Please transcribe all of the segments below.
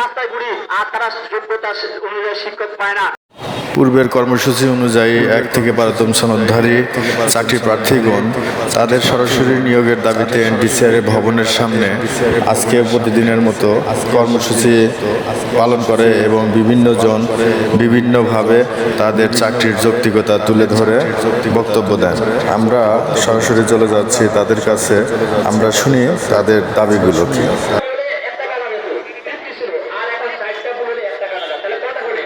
রাস্তায় ঘুরি, আর তারা যোগ্যতা অনুযায়ী শিক্ষক পায় না। পূর্বের কর্মসূচি অনুযায়ী এক থেকে বারোতম সনদধারী চাকরি প্রার্থীগণ তাদের সরাসরি নিয়োগের দাবিতে এনটিসিআর ভবনের সামনে আজকে প্রতিদিনের মতো কর্মসূচি পালন করে এবং বিভিন্ন জন বিভিন্নভাবে তাদের চাকরির যৌক্তিকতা তুলে ধরে বক্তব্য দেন। আমরা সরাসরি চলে যাচ্ছি তাদের কাছে। আমরা শুনি তাদের দাবিগুলো কি এক টাকা লাগাতো বৃত্তি ছিল আর এখন চারটা বলে এক টাকা লাগা তাহলে কটা করে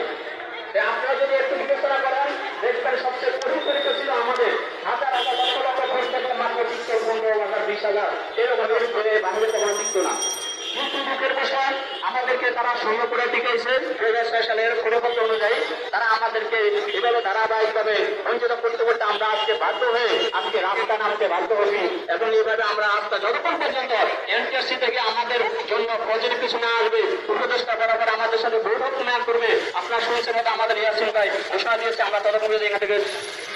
যে আপনারা যদি একটু বিবেচনা করেন দেখবেন সবচেয়ে পরিচালিত ছিল আমাদের হাজার হাজার লক্ষ লক্ষ খরচ থেকে মাত্র টিকতো পনেরো হাজার বিশ হাজার এরকম এর করে বাইরে তখন টিকতো না কিন্তু দুঃখের বিষয় আমাদেরকে তারা সৈন্য করে টিকেছে দু হাজার ছয় সালের অনুযায়ী তারা আমাদেরকে এভাবে ধারাবাহিকভাবে বঞ্চিত করতে করতে আমরা আজকে বাধ্য হয়ে আজকে রাস্তা নামতে বাধ্য হচ্ছি। এবং এইভাবে আমরা রাস্তা যতক্ষণ পর্যন্ত এনটিএসসি থেকে আমাদের জন্য পজিটিভ কিছু না আসবে, উপদেষ্টা বরাবর আমাদের সাথে বৈঠক না করবে, আপনার শুনেছেন আমাদের ইয়াসিন ভাই ঘোষণা দিয়েছে, আমরা ততক্ষণ এখান থেকে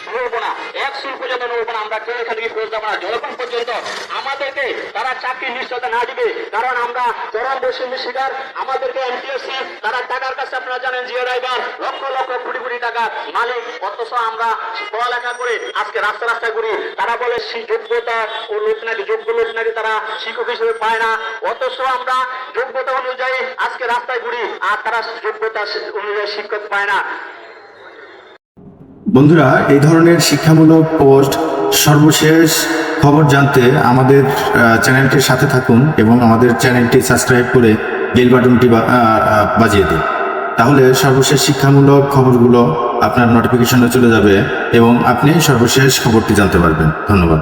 নড়বো না। এক সুর পর্যন্ত নড়বো না। আমরা কেউ এখান থেকে ফেরত যাব না। যতক্ষণ পর্যন্ত আমাদেরকে তারা চাকরি নিশ্চয়তা না দিবে। কারণ আমরা চরম বৈষম্য শিকার। আমাদেরকে এনটিএসসি তারা টাকার কাছে আপনারা জানেন, জিও ড্রাইভার, লক্ষ লক্ষ কোটি কোটি টাকা মালিক। অথচ আমরা পড়ালেখা করে, আজকে রাস্তা রাস্তায় ঘুরি। তারা বলে যোগ্যতা ও লোক নাকি যোগ্য লোক নাকি তারা শিক্ষক হিসেবে পায় না। অথচ আমরা যোগ্যতা অনুযায়ী আজকে রাস্তায় ঘুরি। আর তারা যোগ্যতা অনুযায়ী শিক্ষক পায় না। বন্ধুরা, এই ধরনের শিক্ষামূলক পোস্ট সর্বশেষ খবর জানতে আমাদের চ্যানেলটির সাথে থাকুন এবং আমাদের চ্যানেলটি সাবস্ক্রাইব করে বেল বাটনটি বাজিয়ে দিন। তাহলে সর্বশেষ শিক্ষামূলক খবরগুলো আপনার নোটিফিকেশনে চলে যাবে এবং আপনি সর্বশেষ খবরটি জানতে পারবেন। ধন্যবাদ।